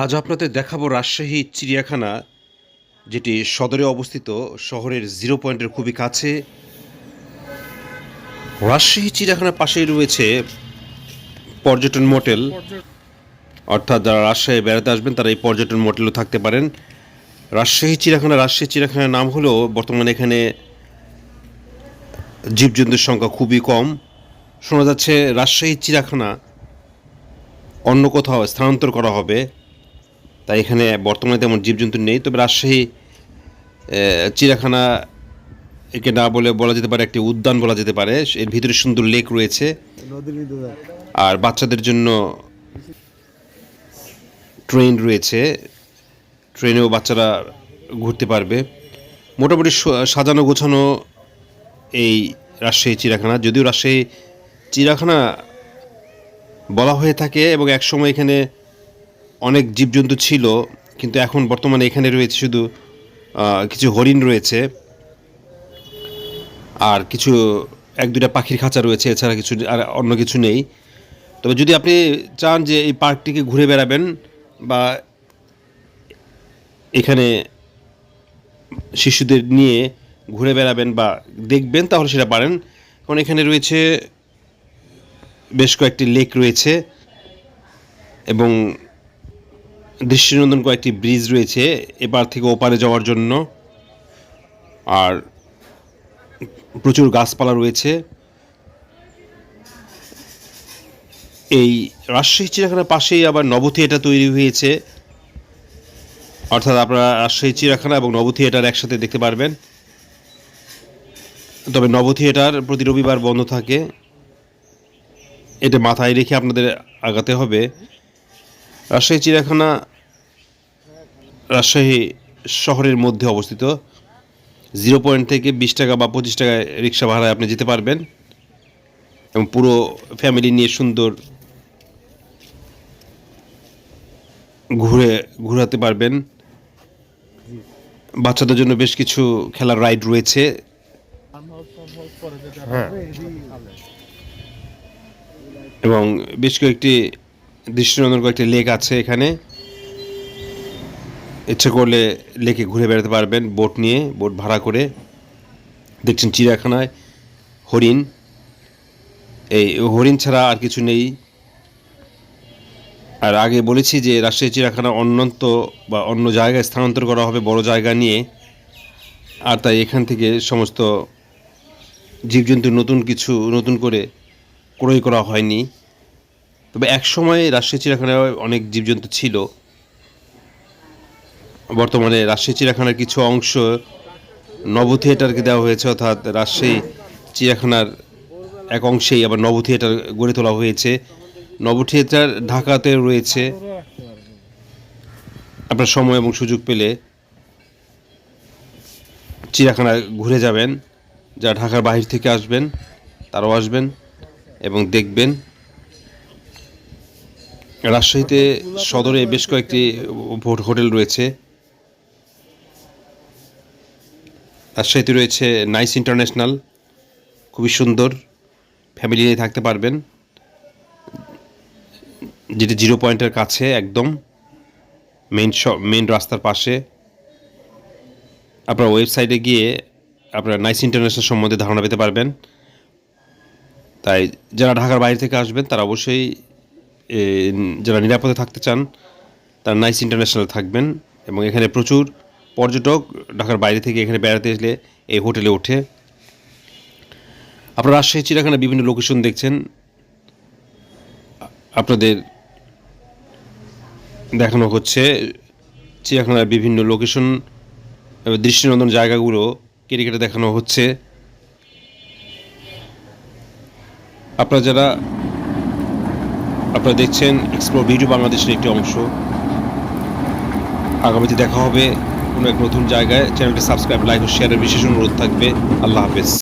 আজ আপনাদের দেখাবো রাজশাহী চিড়িয়াখানা, যেটি সদরে অবস্থিত। শহরের জিরো পয়েন্টের খুবই কাছে। রাজশাহী চিড়িয়াখানার পাশেই রয়েছে পর্যটন মোটেল। অর্থাৎ যারা রাজশাহী বেড়াতে আসবেন, তারা এই পর্যটন মোটেলও থাকতে পারেন। রাজশাহী চিড়িয়াখানা, রাজশাহী চিড়িয়াখানার নাম হলেও বর্তমানে এখানে জীবজন্তুর সংখ্যা খুবই কম। শোনা যাচ্ছে, রাজশাহী চিড়িয়াখানা অন্য কোথাও স্থানান্তর করা হবে। তাই এখানে বর্তমানে তেমন জীবজন্তু নেই তবে রাজশাহী আহ, চিড়িয়াখানা একে না বলে বলা যেতে পারে একটি উদ্যান বলা যেতে পারে। এর ভিতরে সুন্দর লেক রয়েছে। আর বাচ্চাদের জন্য ট্রেন রয়েছে। ট্রেনেও বাচ্চারা ঘুরতে পারবে। মোটামুটি সাজানো গোছানো এই রাজশাহী চিড়িয়াখানা। যদিও রাজশাহী চিড়িয়াখানা বলা হয়ে থাকে এবং একসময় এখানে অনেক জীবজন্তু ছিল, কিন্তু এখন বর্তমানে এখানে রয়েছে শুধু কিছু হরিণ রয়েছে আর কিছু, এক দুটা পাখির খাঁচা রয়েছে, এছাড়া কিছু আর অন্য কিছু নেই। তবে যদি আপনি চান যে এই পার্কটিকে ঘুরে বেড়াবেন বা এখানে শিশুদের নিয়ে ঘুরে বেড়াবেন বা দেখবেন, তাহলে সেটা পারেন। কারণ এখানে রয়েছে বেশ কয়েকটি লেক রয়েছে এবং দৃষ্টিনন্দন কয়েকটি ব্রিজ রয়েছে এপার থেকে ওপারে যাওয়ার জন্য। আর প্রচুর গাছপালা রয়েছে। এই রাজশাহী চিড়িয়াখানার পাশেই আবার নব থিয়েটার তৈরি হয়েছে। অর্থাৎ আপনারা রাজশাহী চিড়িয়াখানা এবং নব থিয়েটার একসাথে দেখতে পারবেন। তবে নব থিয়েটার প্রতি রবিবার বন্ধ থাকে। এটা মাথায় রেখে আপনাদের আগাতে হবে। রাজশাহী চিড়িয়াখানা রাজশাহী শহরের মধ্যে অবস্থিত। জিরো পয়েন্ট থেকে বিশ টাকা বা পঁচিশ টাকায় রিক্সা ভাড়ায় আপনি যেতে পারবেন। এবং পুরো ফ্যামিলি নিয়ে সুন্দর ঘুরে ঘোরাতে পারবেন। বাচ্চাদের জন্য বেশ কিছু খেলার রাইড রয়েছে। হ্যাঁ। এবং বেশ কয়েকটি দৃষ্টিনন্দন কয়েকটি লেক আছে এখানে। ইচ্ছে করলে লেকে ঘুরে বেড়াতে পারবেন, বোট নিয়ে, বোট ভাড়া করে। দেখছেন চিড়িয়াখানায় হরিণ। এই হরিণ ছাড়া আর কিছু নেই। আর আগে বলেছি যে রাজশাহী চিড়িয়াখানা অন্যন্ত বা অন্য জায়গায় স্থানান্তর করা হবে বড় জায়গা নিয়ে। আর তাই এখান থেকে সমস্ত জীবজন্তু নতুন কিছু, নতুন করে ক্রয় করা হয়নি। তবে এক সময় রাজশাহী চিড়িয়াখানায় অনেক জীবজন্তু ছিল। বর্তমানে রাজশাহী চিড়িয়াখানার কিছু অংশ নব থিয়েটারকে দেওয়া হয়েছে, অর্থাৎ রাজশাহী চিড়িয়াখানার এক অংশেই আবার নব থিয়েটার গড়ে তোলা হয়েছে। নব থিয়েটার ঢাকাতে রয়েছে। আপনার সময় এবং সুযোগ পেলে চিড়িয়াখানা ঘুরে যাবেন যারা ঢাকার বাহির থেকে আসবেন, তারাও আসবেন এবং দেখবেন। রাজশাহীতে সদরে বেশ কয়েকটি হোটেল রয়েছে। রাজশাহীতে রয়েছে নাইস ইন্টারন্যাশনাল খুবই সুন্দর ফ্যামিলি নিয়ে থাকতে পারবেন। যেটি জিরো পয়েন্টের কাছে একদম মেইন মেইন রাস্তার পাশে। আপনার ওয়েবসাইটে গিয়ে আপনার নাইস ইন্টারন্যাশনাল সম্বন্ধে ধারণা পেতে পারবেন। তাই যারা ঢাকার বাইরে থেকে আসবেন, তারা অবশ্যই যারা নিরাপদে থাকতে চান, তারা নাইস ইন্টারন্যাশনাল থাকবেন। এবং এখানে প্রচুর পর্যটক ঢাকার বাইরে থেকে এখানে বেড়াতে আসলে এই হোটেলে ওঠে। আপনারা রাজশাহী চিড়িয়াখানা বিভিন্ন লোকেশন দেখছেন। আপনাদের দেখানো হচ্ছে চিড়িয়াখানার বিভিন্ন লোকেশন দৃষ্টিনন্দন জায়গাগুলো কেটে কেটে দেখানো হচ্ছে। আপনারা যারা আপনারা দেখছেন এক্সপ্লোর ভিডিও বাংলাদেশের একটি অংশ। আগামীতে দেখা হবে কোনো এক নতুন জায়গায় চ্যানেলটি সাবস্ক্রাইব লাইক ও শেয়ারের বিশেষ অনুরোধ থাকবে। আল্লাহ হাফেজ।